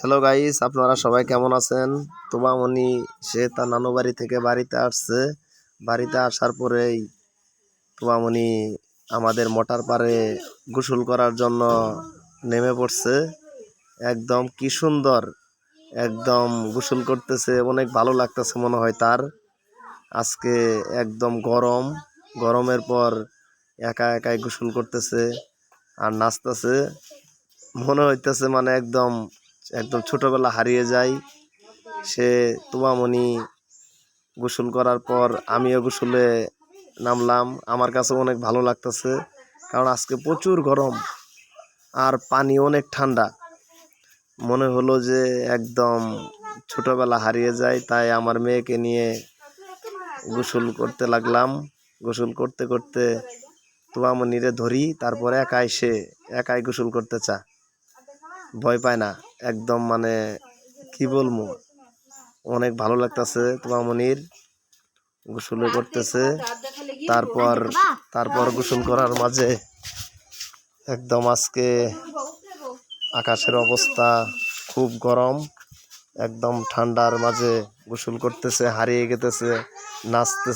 Hello guys আপনারা সবাই কেমন আছেন? তোমামনি সে তার নানু বাড়ি থেকে বাড়িতে আসছে। বাড়িতে আসার পরেই তোমামনি আমাদের মোটার পারে গোসল করার জন্য নেমে পড়ছে। একদম কি সুন্দর, একদম গোসল করতেছে, অনেক ভালো লাগতেছে মনে হয় তার। আজকে একদম গরম, গরমের পর একা একাই গোসল করতেছে আর নাচতেছে। মনে হইতেছে মানে একদম একদম ছোটবেলা হারিয়ে যায় সে তুমামণি গোসল করার পর আমিও গোসলে নামলাম। আমার কাছে অনেক ভালো লাগতেছে, কারণ আজকে প্রচুর গরম আর পানি অনেক ঠান্ডা। মনে হলো যে একদম ছোটবেলা হারিয়ে যায় তাই আমার মেয়েকে নিয়ে গোসল করতে লাগলাম। গোসল করতে করতে তুয়ামনিরে ধরি, তারপরে একাই সে একাই গোসল করতে চা ভয় পায় না। একদম মানে কি বলব? অনেক ভালো লাগতেছে তুয়ামনির গোসল করতেছে। তারপর তারপর গোসল করার মাঝে একদম আজকে আকাশের অবস্থা খুব গরম। একদম ঠান্ডার মাঝে গোসল করতেছে, হারিয়ে গেতেছে, নাচতেছে।